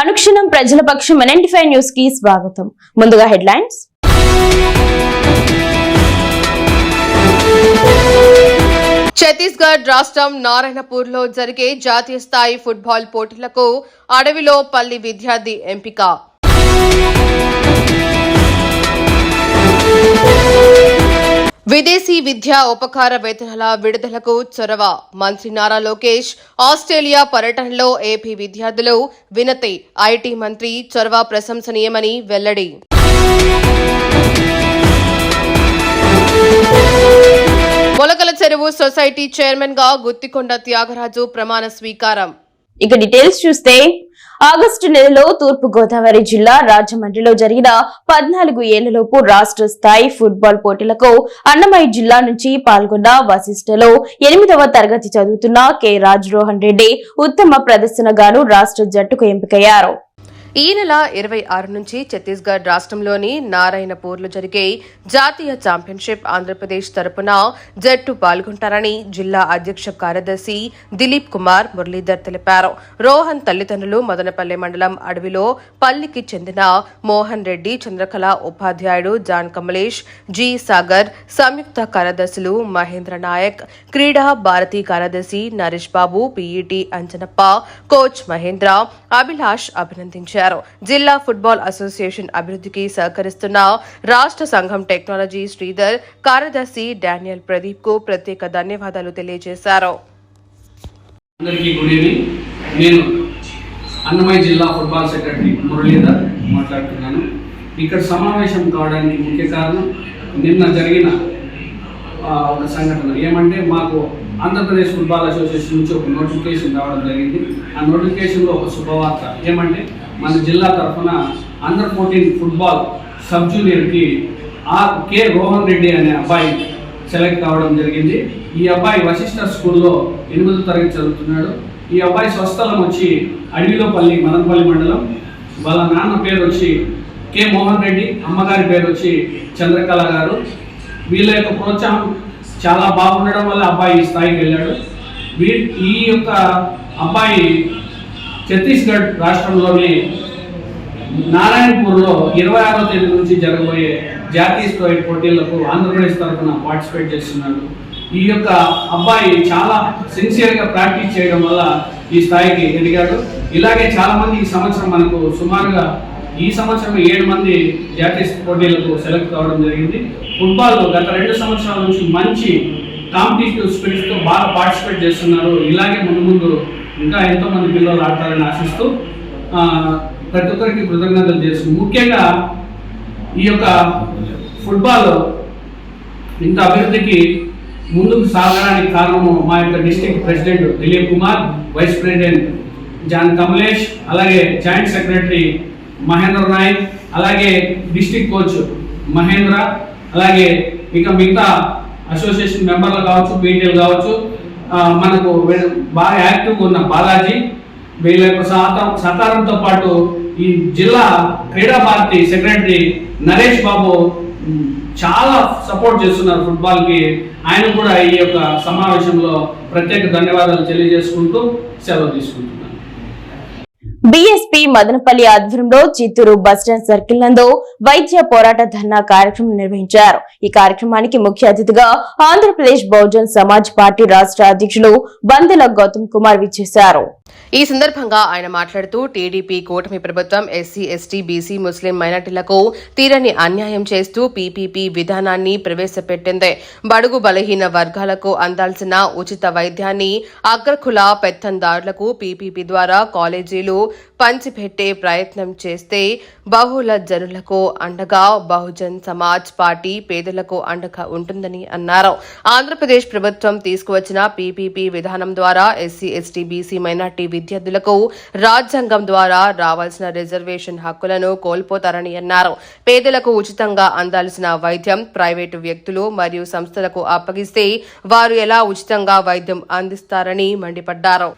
అనుక్షణం ప్రజల పక్షం NNT five న్యూస్కి స్వాగతం. ముందుగా హెడ్లైన్స్. ఛత్తీస్గఢ్ రాష్ట్రం నారాయణపూర్లో జరిగే జాతీయ స్థాయి ఫుట్బాల్ పోటీలకు అడవిలో పల్లి విద్యార్థి ఎంపిక. విదేశీ విద్యా ఉపకార వేతనాల విడుదలకు చొరవ. మంత్రి నారా లోకేష్ ఆస్ట్రేలియా పర్యటనలో ఏపీ విద్యార్థులు వినతి. ఐటీ మంత్రి చొరవ ప్రశంసనీయమని వెల్లడి. మొలకల చెరువు సొసైటీ చైర్మన్గా గుత్తికొండ త్యాగరాజు ప్రమాణ స్వీకారం. ఇక డీటెయిల్స్ చూస్తే ఆగస్టు నెలలో తూర్పు గోదావరి జిల్లా రాజమండ్రిలో జరిగిన పద్నాలుగు ఏళ్ళలోపు రాష్ట్ర స్థాయి ఫుట్బాల్ పోటీలకు అన్నమయ్య జిల్లా నుంచి పాల్గొన్న వశిష్ఠలో ఎనిమిదవ తరగతి చదువుతున్న కె రాజరోహన్ రెడ్డి ఉత్తమ ప్రదర్శనగాను రాష్ట్ర జట్టుకు ఎంపికయ్యారు. ఈ నెల ఇరవై ఆరు నుంచి ఛత్తీస్గఢ్ రాష్ట్రంలోని నారాయణపూర్లో జరిగే జాతీయ ఛాంపియన్షిప్ ఆంధ్రప్రదేశ్ తరపున జట్టు పాల్గొంటారని జిల్లా అధ్యక్ష కార్యదర్శి దిలీప్ కుమార్ మురళీధర్ తెలిపారు. రోహన్ తల్లిదండ్రులు మదనపల్లి మండలం అడవిలో పల్లికి చెందిన మోహన్ రెడ్డి చంద్రకళ ఉపాధ్యాయుడు జాన్ కమలేష్ జి సాగర్ సంయుక్త కార్యదర్శులు మహేంద్ర నాయక్ క్రీడా భారతి కార్యదర్శి నరేష్ బాబు పీఈటీ అంజనప్ప కోచ్ మహేంద్ర అభిలాష్ అభినందించారు. జిల్లా ఫుట్బాల్ అసోసియేషన్ అభివృద్ధికి సహకరిస్తున్న రాష్ట్ర సంఘం టెక్నాలజీ శ్రీధర్ కార్యదర్శి డానియల్ ప్రదీప్కు ప్రత్యేక ధన్యవాదాలు తెలియజేశారు. నేను అన్నమయ్య జిల్లా ఫుట్బాల్ సెక్రటరీ మురళీధర్ మాట్లాడుతున్నాను. ఇక్కడ సమావేశం కావడానికి ముఖ్య కారణం నిన్న జరిగిన ఒక సంఘటన. ఏమంటే మాకు ఆంధ్రప్రదేశ్ ఫుట్బాల్ అసోసియేషన్ నుంచి ఒక నోటిఫికేషన్ రావడం జరిగింది. ఆ నోటిఫికేషన్లో ఒక శుభవార్త. ఏమంటే మన జిల్లా తరఫున అండర్ ఫోర్టీన్ ఫుట్బాల్ సబ్ జూనియర్కి ఆర్ కె రోహన్ రెడ్డి అనే అబ్బాయి సెలెక్ట్ కావడం జరిగింది. ఈ అబ్బాయి వశిష్ఠ స్కూల్లో ఎనిమిదో తరగతి చదువుతున్నాడు. ఈ అబ్బాయి స్వస్థలం వచ్చి అడవిలోపల్లి మదనపల్లి మండలం. వాళ్ళ నాన్న పేరు వచ్చి కె మోహన్ రెడ్డి అమ్మగారి పేరు వచ్చి చంద్రకళ గారు. వీళ్ళ యొక్క ప్రోత్సాహం చాలా బాగుండడం వల్ల అబ్బాయి ఈ స్థాయికి వెళ్ళాడు. వీ ఈ యొక్క అబ్బాయి ఛత్తీస్గఢ్ రాష్ట్రంలోని నారాయణపూర్లో ఇరవై ఆరో తేదీ నుంచి జరగబోయే జాతీయ స్థాయి పోటీలకు ఆంధ్రప్రదేశ్ తరఫున పార్టిసిపేట్ చేస్తున్నాడు ఈ యొక్క అబ్బాయి చాలా సిన్సియర్గా ప్రాక్టీస్ చేయడం వల్ల ఈ స్థాయికి ఎదిగాడు. ఇలాగే చాలామంది ఈ సంవత్సరం మనకు సుమారుగా ఈ సంవత్సరం ఏడు మంది జాతీయ పోటీలకు సెలెక్ట్ కావడం జరిగింది. ఫుట్బాల్ గత రెండు సంవత్సరాల నుంచి మంచి కాంపిటేటివ్ స్పిరిట్స్తో బాగా పార్టిసిపేట్ చేస్తున్నారు. ఇలాగే ముందు ముందు ఇంకా ఎంతో మంది పిల్లలు ఆడతారని ఆశిస్తూ ప్రతి ఒక్కరికి కృతజ్ఞతలు చేస్తూ ముఖ్యంగా ఈ యొక్క ఫుట్బాల్ ఇంత అభివృద్ధికి ముందుకు సాగడానికి కారణము మా యొక్క district president Dilip Kumar vice president John Kamalesh అలాగే జాయింట్ సెక్రటరీ మహేంద్ర నాయక్ అలాగే డిస్ట్రిక్ట్ కోచ్ మహేంద్ర అలాగే ఇక మిగతా అసోసియేషన్ మెంబర్లు కావచ్చు పీటీఎల్ కావచ్చు మనకు బాగా యాక్టివ్గా ఉన్న బాలాజీ వీళ్ళ యొక్క సహకారం సహకారంతో పాటు ఈ జిల్లా క్రీడా భారతి సెక్రటరీ నరేష్ బాబు చాలా సపోర్ట్ చేస్తున్నారు ఫుట్బాల్కి. ఆయన కూడా ఈ యొక్క సమావేశంలో ప్రత్యేక ధన్యవాదాలు తెలియజేసుకుంటూ సెలవు తీసుకుంటున్నారు బీఎస్పీ మదనపల్లి ఆధ్వర్యంలో చిత్తూరు బస్టాండ్ సర్కిల్ నందు వైద్య పోరాట ధర్నా కార్యక్రమం నిర్వహించారు. ఈ కార్యక్రమానికి ముఖ్య అతిథిగా ఆంధ్రప్రదేశ్ బహుజన్ సమాజ్ పార్టీ రాష్ట్ర అధ్యక్షులు బందెల గౌతమ్ కుమార్ విచ్చేశారు. ఈ సందర్భంగా ఆయన మాట్లాడుతూ టీడీపీ కూటమి ప్రభుత్వం ఎస్సీ ఎస్టీ బీసీ ముస్లిం మైనార్టీలకు తీరని అన్యాయం చేస్తూ పీపీపీ విధానాన్ని ప్రవేశపెట్టింది. బడుగు బలహీన వర్గాలకు అందాల్సిన ఉచిత వైద్యాన్ని అగ్రకుల పెత్తందారులకు పీపీపీ ద్వారా కాలేజీలు పంచిపెట్టే ప్రయత్నం చేస్తే బహుళ జనులకు అండగా బహుజన్ సమాజ్ పార్టీ పేదలకు అండగా ఉంటుందని అన్నారు. ఆంధ్రప్రదేశ్ ప్రభుత్వం తీసుకువచ్చిన పీపీపీ విధానం ద్వారా ఎస్సీ ఎస్టీ బీసీ మైనార్టీ విద్యార్థులకు రాజ్యాంగం ద్వారా రావాల్సిన రిజర్వేషన్ హక్కులను కోల్పోతారని అన్నారు. పేదలకు ఉచితంగా అందాల్సిన వైద్యం ప్రైవేటు వ్యక్తులు మరియు సంస్థలకు అప్పగిస్తే వారు ఎలా ఉచితంగా వైద్యం అందిస్తారని మండిపడ్డారు.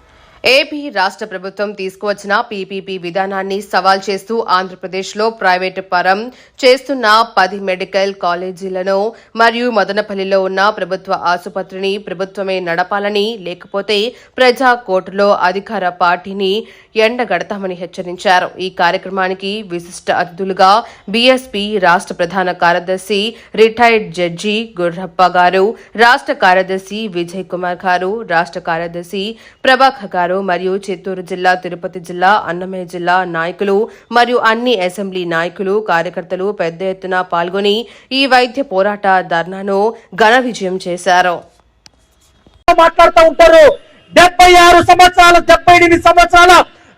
ఏపీ రాష్ట్ర ప్రభుత్వం తీసుకువచ్చిన పీపీపీ విధానాన్ని సవాల్ చేస్తూ ఆంధ్రప్రదేశ్లో ప్రైవేటు పరం చేస్తున్న పది మెడికల్ కాలేజీలను మరియు మదనపల్లిలో ఉన్న ప్రభుత్వ ఆసుపత్రిని ప్రభుత్వమే నడపాలని లేకపోతే ప్రజా కోర్టులో అధికార పార్టీని ఎండగడతామని హెచ్చరించారు. ఈ కార్యక్రమానికి విశిష్ట అతిథులుగా బీఎస్పీ రాష్ట్ర ప్రధాన కార్యదర్శి రిటైర్డ్ జడ్జి గుర్రప్ప గారు రాష్ట్ర కార్యదర్శి విజయ్ కుమార్ గారు రాష్ట్ర కార్యదర్శి ప్రభాకర్ గారు మరియు చిత్తూరు జిల్లా తిరుపతి జిల్లా అన్నమయ్య జిల్లా నాయకులు మరియు అన్ని అసెంబ్లీ నాయకులు కార్యకర్తలు పెద్ద ఎత్తున పాల్గొని ఈ వైద్య పోరాట ధర్నాను ఘన విజయం చేశారు. మాట్లాడుతూ ఉంటారు. డెబ్బై ఆరు సంవత్సరాల డెబ్బై ఎనిమిది సంవత్సరాల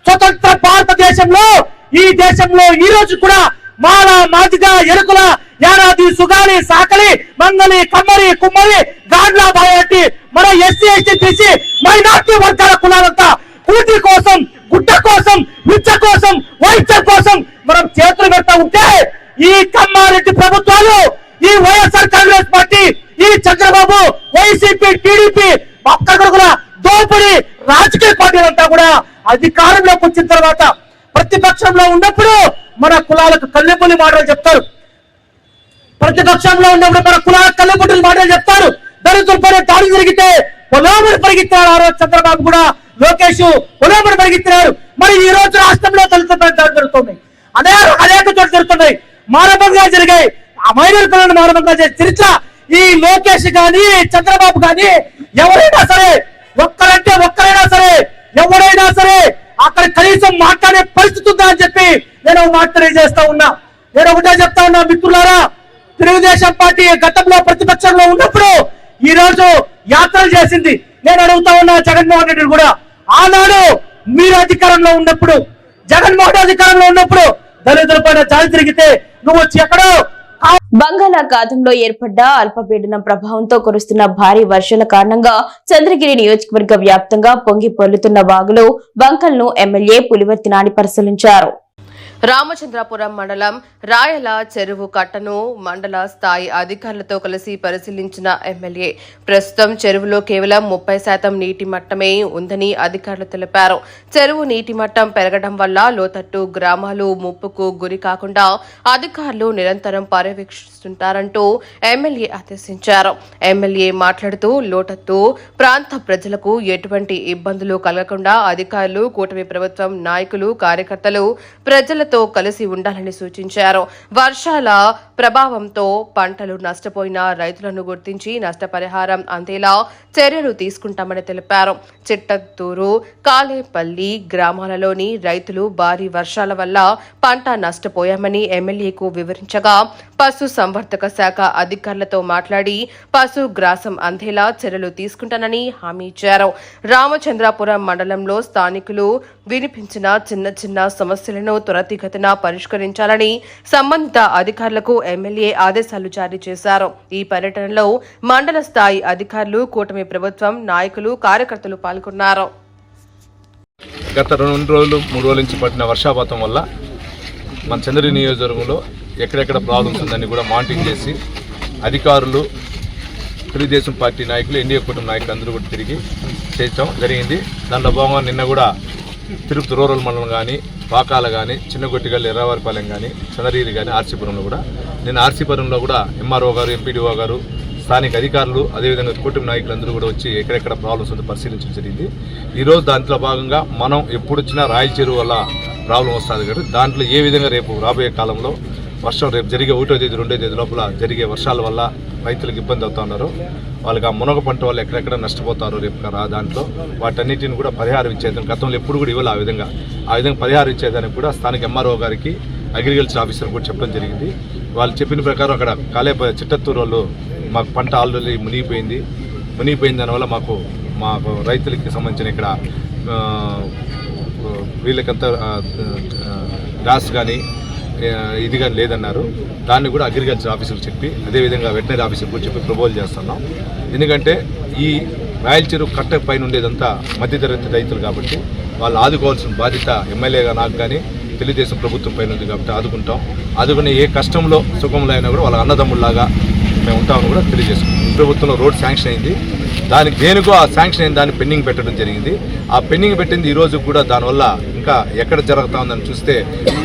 స్వతంత్ర భారతదేశంలో ఈ దేశంలో ఈ రోజు కూడా మాల మాదిగ ఎరుకుల యారాది సుగాలి సాకలి మంగలి కమ్మరి కుమ్మరి గాడ్లా బాయటి మన ఎస్సీ ఎస్టీ బీసీ మైనార్టీ వర్గాల కులాలంతా కూటి కోసం గుడ్డ కోసం విద్య కోసం వైద్యం కోసం మనం చేతులు పెడతా ఉంటే ఈ కమ్మారెడ్డి ప్రభుత్వాలు ఈ వైఎస్ఆర్ కాంగ్రెస్ పార్టీ ఈ చంద్రబాబు వైసీపీ టీడీపీ అక్కడ కూడా దోపిడి రాజకీయ పార్టీలంతా కూడా అధికారంలోకి వచ్చిన తర్వాత ప్రతిపక్షంలో ఉన్నప్పుడు మన కులాలకు కల్లెపల్లి మాటలు చెప్తారు. ప్రతిపక్షంలో ఉన్నప్పుడు మన కులాలకు కల్లెపల్లి మాటలు చెప్తారు. దళితులపైన దాడి జరిగితే పొలోమని పరిగెత్తారు ఆ రోజు చంద్రబాబు కూడా లోకేష్ పొలోమని పరిగెత్తినాడు మరి ఈ రోజు రాష్ట్రంలో దళితులపై దాడి జరుగుతుంది. అదే అనేక చోట్ల జరుగుతున్నాయి. మానవంగా జరిగాయి. అమైనర్ పిల్లలను మానవంగా చేసే చరిత్ర ఈ లోకేష్ గాని చంద్రబాబు గాని ఎవరైనా సరే ఒక్కరంటే ఒక్కరైనా సరే ఎవరైనా సరే అక్కడ కనీసం మాట్లాడే పరిస్థితి ఉందా అని చెప్పి నేను మాట తెలియజేస్తా ఉన్నా. నేను ఒకటే చెప్తా ఉన్నా మిత్రులారా తెలుగుదేశం పార్టీ గతంలో ప్రతిపక్షంలో ఉన్నప్పుడు ఈ రోజు యాత్రలు చేసింది. నేను అడుగుతా ఉన్నా జగన్మోహన్ రెడ్డి కూడా. ఆనాడు మీరు అధికారంలో ఉన్నప్పుడు జగన్మోహన్ అధికారంలో ఉన్నప్పుడు దళితుల పైన జాలి తిరిగితే నువ్వు వచ్చి ఎక్కడో బంగాళాఖాతంలో ఏర్పడ్డ అల్పపీడనం ప్రభావంతో కురుస్తున్న భారీ వర్షాల కారణంగా చంద్రగిరి నియోజకవర్గ వ్యాప్తంగా పొంగి పొర్లుతున్న వాగులు బంకలను ఎమ్మెల్యే పులివర్తి నాని పరిశీలించారు. రామచంద్రాపురం మండలం రాయల చెరువు కట్టను మండల స్థాయి అధికారులతో కలిసి పరిశీలించిన ఎమ్మెల్యే ప్రస్తుతం చెరువులో కేవలం ముప్పై శాతం నీటి మట్టమే ఉందని అధికారులు తెలిపారు. చెరువు నీటి మట్టం పెరగడం వల్ల లోతట్టు గ్రామాలు ముప్పుకు గురి కాకుండా అధికారులు నిరంతరం పర్యవేక్షిస్తుంటారంటూ ఎమ్మెల్యే ఆదేశించారు. ఎమ్మెల్యే మాట్లాడుతూ లోతట్టు ప్రాంత ప్రజలకు ఎటువంటి ఇబ్బందులు కలగకుండా అధికారులు కూటమి ప్రభుత్వం నాయకులు కార్యకర్తలు ప్రజల ప్రజలతో కలిసి ఉండాలని సూచించారు. వర్షాల ప్రభావంతో పంటలు నష్టపోయిన రైతులను గుర్తించి నష్టపరిహారం అందేలా చర్యలు తీసుకుంటామని తెలిపారు. చిట్టత్తూరు కాలేపల్లి గ్రామాలలోని రైతులు భారీ వర్షాల వల్ల పంట నష్టపోయామని ఎమ్మెల్యేకు వివరించగా పశు సంవర్ధక శాఖ అధికారులతో మాట్లాడి పశు గ్రాసం అందేలా చర్యలు తీసుకుంటానని హామీ ఇచ్చారు. రామచంద్రాపురం మండలంలో స్థానికులు వినిపించిన చిన్న చిన్న సమస్యలను త్వరితగతిన పరిష్కరించాలని సంబంధిత అధికారులకు ఎమ్మెల్యే ఆదేశాలు జారీ చేశారు. ఈ పర్యటనలో మండల స్థాయి అధికారులు కూటమి ప్రభుత్వం నాయకులు కార్యకర్తలు పాల్గొన్నారు. గత రెండు రోజులు మూడు రోజుల నుంచి పడిన వర్షాపాతం వల్ల మన చంద్రగిరి నియోజకవర్గంలో ఎక్కడెక్కడ ప్రాబ్లమ్స్ ఉందని కూడా మానిటరింగ్ చేసి అధికారులు తెలుగుదేశం పార్టీ నాయకులు ఎన్డీఏ కుటుంబ నాయకులు అందరూ కూడా తిరిగి చేయటం జరిగింది. దాంట్లో భాగంగా నిన్న కూడా తిరుపతి రూరల్ మండలం కానీ పాకాల కానీ చిన్నగొట్టిగల్లి ఎర్రవారిపాలెం కానీ చంద్రగిరి కానీ ఆర్సీపురంలో కూడా. నేను ఆర్సీపురంలో కూడా ఎంఆర్ఓ గారు ఎంపీడీఓ గారు స్థానిక అధికారులు అదేవిధంగా కూటమి నాయకులు అందరూ కూడా వచ్చి ఎక్కడెక్కడ ప్రాబ్లమ్స్ ఉందో పరిశీలించడం జరిగింది. ఈరోజు దాంట్లో భాగంగా మనం ఎప్పుడు వచ్చినా రాయల చెరువు వల్ల ప్రాబ్లం వస్తుంది కాబట్టి దాంట్లో ఏ విధంగా రేపు రాబోయే కాలంలో వర్షం రేపు జరిగే ఒకటో తేదీ రెండో తేదీ లోపల జరిగే వర్షాల వల్ల రైతులకు ఇబ్బంది అవుతా ఉన్నారు. వాళ్ళకి ఆ మునగ పంట వాళ్ళు ఎక్కడెక్కడ నష్టపోతారు రేపు రా దాంట్లో వాటన్నిటిని కూడా పరిహారం ఇచ్చేదాన్ని గతంలో ఎప్పుడు కూడా ఇవ్వాలి ఆ విధంగా. ఆ విధంగా పరిహారం ఇచ్చేదానికి కూడా స్థానిక ఎంఆర్ఓ గారికి అగ్రికల్చర్ ఆఫీసర్ కూడా చెప్పడం జరిగింది. వాళ్ళు చెప్పిన ప్రకారం అక్కడ కాలే చిట్టత్తూరు వాళ్ళు మాకు పంట ఆల్రెడీ మునిగిపోయింది. మునిగిపోయిన దానివల్ల మాకు మాకు రైతులకి సంబంధించిన ఇక్కడ వీళ్ళకంత వీళ్ళకంతా కానీ ఇది కానీ లేదన్నారు. దాన్ని కూడా అగ్రికల్చర్ ఆఫీసర్కి చెప్పి అదేవిధంగా వెటనరీ ఆఫీసర్ కూడా చెప్పి ప్రపోజల్ చేస్తున్నాం. ఎందుకంటే ఈ రాయల చెరువు కట్ట పైన ఉండేదంతా మధ్యతరగతి రైతులు కాబట్టి వాళ్ళు ఆదుకోవాల్సిన బాధ్యత ఎమ్మెల్యేగా నాకు కానీ తెలుగుదేశం ప్రభుత్వం పైన ఉంది కాబట్టి ఆదుకుంటాం. ఆదుకునే ఏ కష్టంలో సుఖంలో అయినా కూడా వాళ్ళ అన్నదమ్ముల్లాగా మేము ఉంటామని కూడా తెలియజేసుకుంటాం ప్రభుత్వంలో రోడ్ శాంక్షన్ అయింది. దానికి దేనికో ఆ శాంక్షన్ అయిన దాన్ని పెండింగ్ పెట్టడం జరిగింది. ఆ పెండింగ్ పెట్టింది ఈరోజు కూడా దానివల్ల ఇంకా ఎక్కడ జరుగుతా ఉందని చూస్తే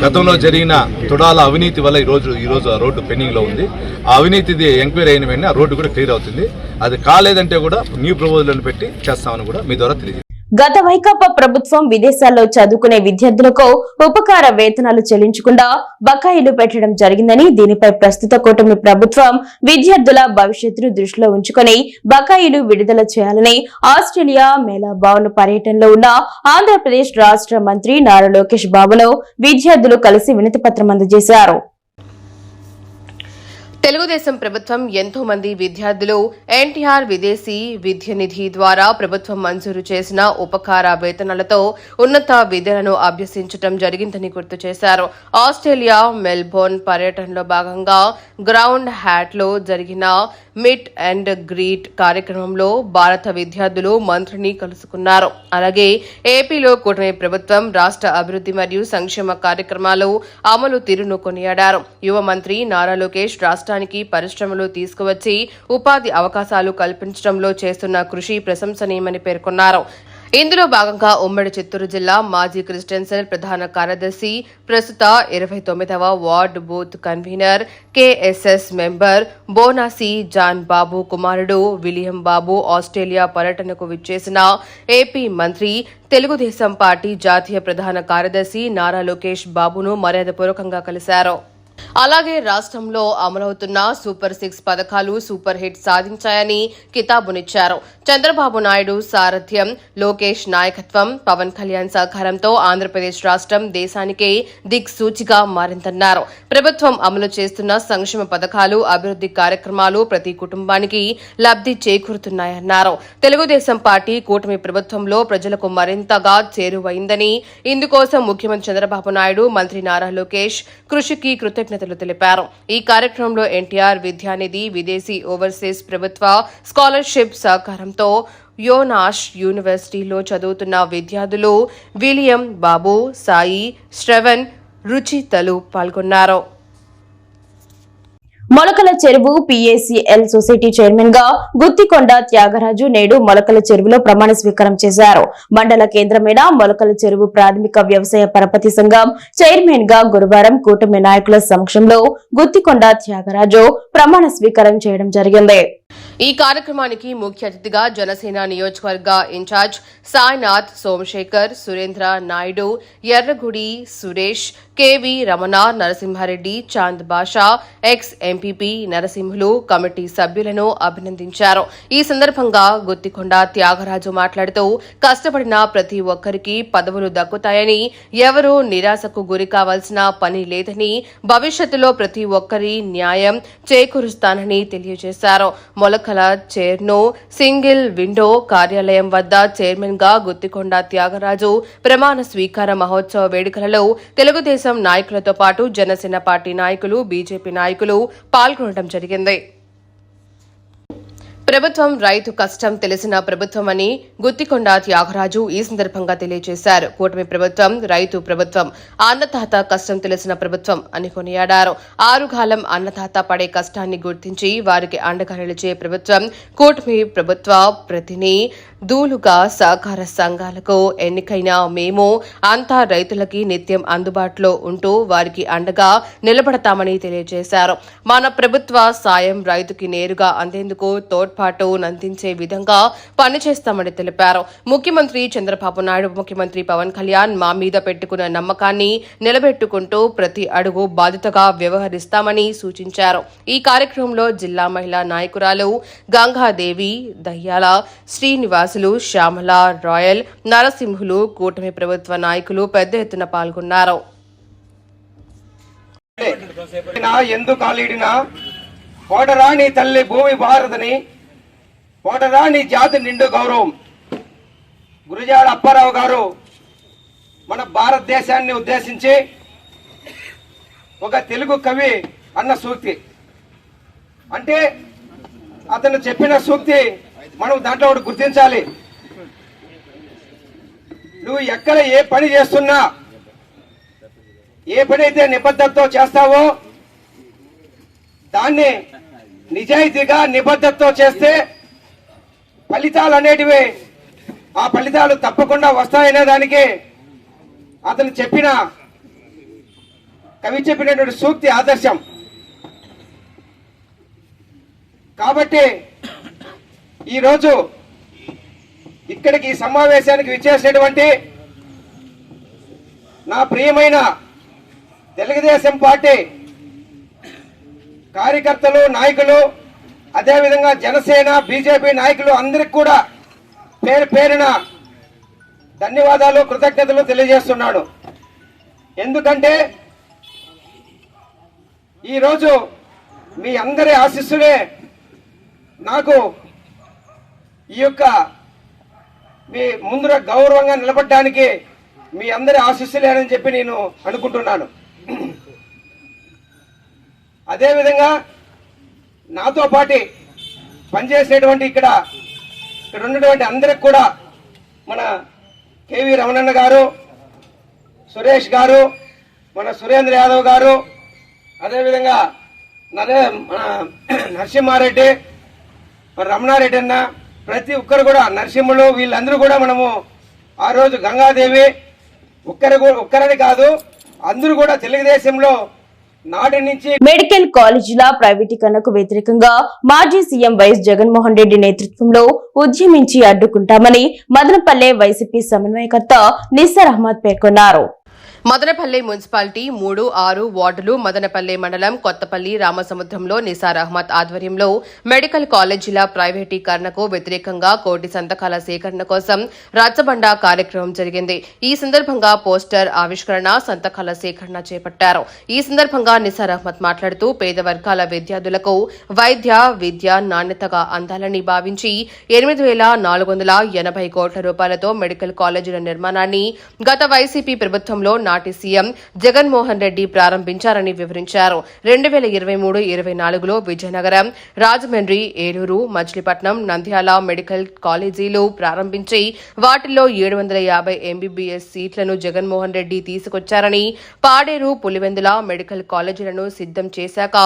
గతంలో జరిగిన తుడాల అవినీతి వల్ల ఈ రోజు ఈ రోజు ఆ రోడ్డు పెండింగ్లో ఉంది. ఆ అవినీతిది ఎంక్వైరీ అయిన వెంటనే ఆ రోడ్డు కూడా క్లియర్ అవుతుంది. అది కాలేదంటే కూడా న్యూ ప్రపోజల్ పెట్టి చేస్తామని కూడా మీ ద్వారా తెలియదు గత వైకాపా ప్రభుత్వం విదేశాల్లో చదువుకునే విద్యార్థులకు ఉపకార వేతనాలు చెల్లించకుండా బకాయిలు పెట్టడం జరిగిందని దీనిపై ప్రస్తుత కూటమి ప్రభుత్వం విద్యార్థుల భవిష్యత్తును దృష్టిలో ఉంచుకుని బకాయిలు విడుదల చేయాలని ఆస్ట్రేలియా మేళాభవన్ పర్యటనలో ఉన్న ఆంధ్రప్రదేశ్ రాష్ట్ర మంత్రి నారా లోకేష్ బాబును విద్యార్థులు కలిసి వినతి పత్రం అందజేశారు. తెలుగుదేశం ప్రభుత్వం ఎంతో మంది విద్యార్థులు ఎన్టీఆర్ విదేశీ విద్య నిధి ద్వారా ప్రభుత్వం మంజూరు చేసిన ఉపకార వేతనాలతో ఉన్నత విద్యలను అభ్యసించడం జరిగిందని గుర్తు చేశారు. ఆస్ట్రేలియా మెల్బోర్న్ పర్యటనలో భాగంగా గ్రౌండ్ హ్యాట్లో జరిగిన మిట్ అండ్ గ్రీట్ కార్యక్రమంలో భారత విద్యార్థులు మంత్రిని కలుసుకున్నారు. అలాగే ఏపీలో కూటమి ప్రభుత్వం రాష్ట్ర అభివృద్ధి మరియు సంక్షేమ కార్యక్రమాలు అమలు తీరును కొనియాడారు. యువ మంత్రి నారా లోకేష్ రాష్ట్ర రాష్ట్రానికి పరిశ్రమలు తీసుకువచ్చి ఉపాధి అవకాశాలు కల్పించడంలో చేస్తున్న కృషి ప్రశంసనీయమని పేర్కొన్నారు. ఇందులో భాగంగా ఉమ్మడి చిత్తూరు జిల్లా మాజీ క్రిస్టియన్ సెల్ ప్రధాన కార్యదర్శి ప్రస్తుత ఇరవై తొమ్మిదవ ward booth convener KSS member Bonasi John Babu కుమారుడు విలియం బాబు ఆస్ట్రేలియా పర్యటనకు విచ్చేసిన ఏపీ మంత్రి తెలుగుదేశం పార్టీ జాతీయ ప్రధాన కార్యదర్శి నారా లోకేష్ బాబును మర్యాదపూర్వకంగా కలిశారు. అలాగే రాష్ట్రంలో అమలవుతున్న సూపర్ సిక్స్ పథకాలు సూపర్ హిట్ సాధించాయని కితాబునిచ్చారు. చంద్రబాబు నాయుడు సారథ్యం లోకేష్ నాయకత్వం పవన్ కళ్యాణ్ సహకారంతో ఆంధ్రప్రదేశ్ రాష్ట్రం దేశానికే దిక్సూచిగా మారిందన్నారు. ప్రభుత్వం అమలు చేస్తున్న సంక్షేమ పథకాలు అభివృద్ధి కార్యక్రమాలు ప్రతి కుటుంబానికి లబ్ధి చేకూరుతున్నాయన్నారు. తెలుగుదేశం పార్టీ కూటమి ప్రభుత్వంలో ప్రజలకు మరింతగా చేరువైందని ఇందుకోసం ముఖ్యమంత్రి చంద్రబాబు నాయుడు మంత్రి నారా లోకేష్ కృషికి కృతజ్ఞతలు తెలిపారు. ఈ కార్యక్రమంలో ఎన్టీఆర్ విద్యానిధి విదేశీ ఓవర్సీస్ ప్రభుత్వ స్కాలర్షిప్ సహకారం సహాయంతో యోనాష్ యూనివర్సిటీలో చదువుతున్న విద్యార్థులు విలియం బాబు సాయి శ్రవణ్ రుచితలు పాల్గొన్నారు. మొలకల చెరువు పిఏసిఎల్ సొసైటీ చైర్మన్గా గుత్తికొండ త్యాగరాజు నేడు మొలకల చెరువులో ప్రమాణ స్వీకారం చేశారు. మండల కేంద్రమైన మొలకల చెరువు ప్రాథమిక వ్యవసాయ పరపతి సంఘం చైర్మన్గా గురువారం కూటమి నాయకుల సమక్షంలో గుత్తికొండ త్యాగరాజు ప్రమాణ స్వీకారం చేయడం జరిగింది. ఈ కార్యక్రమానికి ముఖ్య అతిథిగా జనసేన నియోజకవర్గ in-charge Sainath Somasekhar Surendra Naidu Erragudi Suresh KV Ramana Narasimhareddy Chand Basha ex MPP Narasimhulu committee సభ్యులను అభినందించారు. ఈ సందర్భంగా గుత్తికొండ త్యాగరాజు మాట్లాడుతూ కష్టపడిన ప్రతి ఒక్కరికి పదవులు దక్కుతాయని ఎవరూ నిరాశకు గురి కావాల్సిన పని లేదని భవిష్యత్తులో ప్రతి ఒక్కరి న్యాయం చేకూరుస్తానని తెలియజేశారు. మొలక మొలకల చైర్ను సింగిల్ విండో కార్యాలయం వద్ద చైర్మన్గా గుత్తికొండ త్యాగరాజు ప్రమాణ స్వీకార మహోత్సవ వేడుకలలో తెలుగుదేశం నాయకులతో పాటు జనసేన పార్టీ నాయకులు బీజేపీ నాయకులు పాల్గొనడం జరిగింది. ప్రభుత్వం రైతు కష్టం తెలిసిన ప్రభుత్వమని గుత్తికొండ త్యాగరాజు ఈ సందర్భంగా తెలియజేశారు. కూటమి ప్రభుత్వం రైతు ప్రభుత్వం అన్నదాత కష్టం తెలిసిన ప్రభుత్వం అని కొనియాడారు. ఆరుగాలం అన్నదాత పడే కష్టాన్ని గుర్తించి వారికి అండగా నిలిచే ప్రభుత్వం కూటమి ప్రభుత్వ ప్రతిని దూలుగా సహకార సంఘాలకు ఎన్నికైన మేము అంతా రైతులకి నిత్యం అందుబాటులో ఉంటూ వారికి అండగా నిలబడతామని తెలియజేశారు. మన ప్రభుత్వ సాయం రైతుకి నేరుగా అందేందుకు తోడ్ అందించే విధంగా పనిచేస్తామని తెలిపారు. ముఖ్యమంత్రి చంద్రబాబు నాయుడు ముఖ్యమంత్రి పవన్ కళ్యాణ్ మా మీద పెట్టుకున్న నమ్మకాన్ని నిలబెట్టుకుంటూ ప్రతి అడుగు బాధ్యతగా వ్యవహరిస్తామని సూచించారు. ఈ కార్యక్రమంలో జిల్లా మహిళా నాయకురాలు గంగాదేవి దయ్యాల శ్రీనివాసులు శ్యామల రాయల్ నరసింహులు కూటమి ప్రభుత్వ నాయకులు పెద్ద ఎత్తున పాల్గొన్నారు. ఎందుకు కాలీడినా? తల్లి భూమి భారతని కోటరా నీ జాతి నిండు గౌరవం. గురుజాడ అప్పారావు గారు మన భారతదేశాన్ని ఉద్దేశించి ఒక తెలుగు కవి అన్న సూక్తి. అంటే అతను చెప్పిన సూక్తి మనం దాంట్లో ఒకటి గుర్తించాలి. నువ్వు ఎక్కడ ఏ పని చేస్తున్నా ఏ పని అయితే నిబద్ధతతో చేస్తావో దాన్ని నిజాయితీగా నిబద్ధతతో చేస్తే ఫలితాలు అనేటివి. ఆ ఫలితాలు తప్పకుండా వస్తాయనే దానికి అతను చెప్పిన కవి చెప్పినటువంటి సూక్తి ఆదర్శం. కాబట్టి ఈరోజు ఇక్కడికి ఈ సమావేశానికి విచ్చేసినటువంటి నా ప్రియమైన తెలుగుదేశం పార్టీ కార్యకర్తలు నాయకులు అదేవిధంగా జనసేన బీజేపీ నాయకులు అందరికి కూడా పేరు పేరున ధన్యవాదాలు కృతజ్ఞతలు తెలియజేస్తున్నాడు ఎందుకంటే ఈరోజు మీ అందరి ఆశీస్సులే నాకు ఈ యొక్క మీ ముందర గౌరవంగా నిలబడడానికి మీ అందరి ఆశీస్సులేనని చెప్పి నేను అనుకుంటున్నాను. అదేవిధంగా నాతో పాటి పనిచేసేటువంటి ఇక్కడ ఇక్కడ ఉన్నటువంటి అందరికి కూడా మన కేవి రమణన్న గారు సురేష్ గారు మన సురేంద్ర యాదవ్ గారు అదేవిధంగా నరే మన నరసింహారెడ్డి మన రమణారెడ్డి అన్న ప్రతి ఒక్కరు కూడా నరసింహులు వీళ్ళందరూ కూడా మనము ఆ రోజు గంగాదేవి ఒక్కరు కూ- ఒక్కరని కాదు అందరూ కూడా తెలుగుదేశంలో మెడికల్ కాలేజీల ప్రైవేటీకరణకు వ్యతిరేకంగా మాజీ సీఎం వైఎస్ జగన్మోహన్ రెడ్డి నేతృత్వంలో ఉద్యమించి అడ్డుకుంటామని మదనపల్లె వైసీపీ సమన్వయకర్త నిస్సర్ అహ్మద్ పేర్కొన్నారు. మదనపల్లె మున్సిపాలిటీ మూడు ఆరు వార్డులు మదనపల్లె మండలం కొత్తపల్లి రామసముద్రంలో నిసార్ అహ్మద్ ఆధ్వర్యంలో మెడికల్ కాలేజీల ప్రైవేటీకరణకు వ్యతిరేకంగా కోటి సంతకాల సేకరణ కోసం రచ్చబండ కార్యక్రమం జరిగింది. ఈ సందర్భంగా పోస్టర్ ఆవిష్కరణ సంతకాల సేకరణ చేపట్టారు. ఈ సందర్భంగా నిసార్ అహ్మద్ మాట్లాడుతూ పేద వర్గాల విద్యార్థులకు వైద్య విద్య నాణ్యతగా అందాలని భావించి ఎనిమిది వేల నాలుగు వందల ఎనభై కోట్ల రూపాయలతో మెడికల్ కాలేజీల నిర్మాణాన్ని గత వైసీపీ ప్రభుత్వంలో నాటి సీఎం జగన్మోహన్ రెడ్డి ప్రారంభించారని వివరించారు. రెండు వేల ఇరవై మూడు ఇరవై నాలుగులో విజయనగరం రాజమండ్రి ఏలూరు మచిలీపట్నం నంద్యాల మెడికల్ కాలేజీలు ప్రారంభించి వాటిల్లో ఏడు వందల యాభై ఎంబీబీఎస్ సీట్లను జగన్మోహన్ రెడ్డి తీసుకొచ్చారని పాడేరు పులివెందుల మెడికల్ కాలేజీలను సిద్ధం చేశాక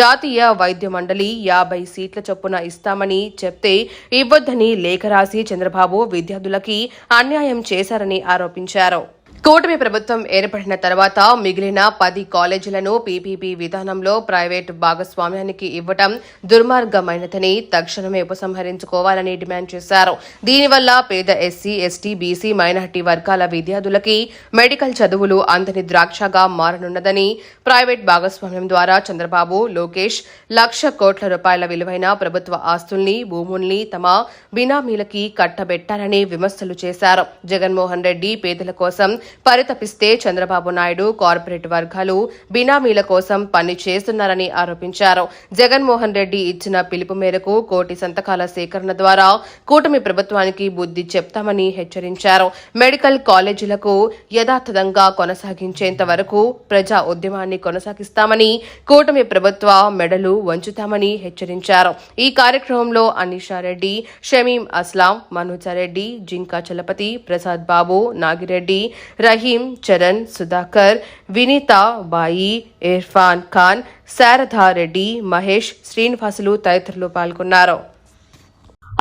జాతీయ వైద్య మండలి యాభై సీట్ల చొప్పున ఇస్తామని చెప్తే ఇవ్వొద్దని లేఖ రాసి చంద్రబాబు విద్యార్థులకి అన్యాయం చేశారని ఆరోపించారు. కూటమి ప్రభుత్వం ఏర్పడిన తర్వాత మిగిలిన పది కాలేజీలను పీపీపీ విధానంలో ప్రైవేటు భాగస్వామ్యానికి ఇవ్వటం దుర్మార్గమైనదని తక్షణమే ఉపసంహరించుకోవాలని డిమాండ్ చేశారు. దీనివల్ల పేద ఎస్సీ ఎస్టీ బీసీ మైనార్టీ వర్గాల విద్యార్థులకి మెడికల్ చదువులు అంతని ద్రాక్షగా మారనున్నదని ప్రైవేట్ భాగస్వామ్యం ద్వారా చంద్రబాబు లోకేష్ లక్ష కోట్ల రూపాయల విలువైన ప్రభుత్వ ఆస్తుల్ని భూముల్ని తమ బినామీలకి కట్టబెట్టారని విమర్శలు చేశారు. జగన్మోహన్ రెడ్డి పేదల కోసం పరితపిస్తే చంద్రబాబు నాయుడు కార్పొరేట్ వర్గాలు బినామీల కోసం పని చేస్తున్నారని ఆరోపించారు. జగన్మోహన్ రెడ్డి ఇచ్చిన పిలుపు మేరకు కోటి సంతకాల సేకరణ ద్వారా కూటమి ప్రభుత్వానికి బుద్ధి చెప్తామని హెచ్చరించారు. మెడికల్ కాలేజీలకు యథాతథంగా కొనసాగించేంత వరకు ప్రజా ఉద్యమాన్ని కొనసాగిస్తామని కూటమి ప్రభుత్వ మెడలు వంచుతామని హెచ్చరించారు. ఈ కార్యక్రమంలో అనీషారెడ్డి షమీం అస్లాం మనోజారెడ్డి జింకా చలపతి ప్రసాద్ బాబు నాగిరెడ్డి రహీం చరణ్ సుధాకర్ వినీత బాయి ఇర్ఫాన్ ఖాన్ శారదారెడ్డి మహేష్ శ్రీనివాసులు తదితరులు పాల్గొన్నారు.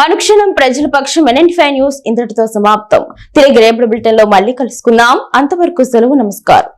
అనుక్షణం ప్రజల పక్షం ఎన్ఎన్ఫై న్యూస్ ఇంతటితో సమాప్తం. తిరిగి రేపటి బులెటిన్లో మళ్ళీ కలుసుకుందాం. అంతవరకు సెలవు నమస్కారం.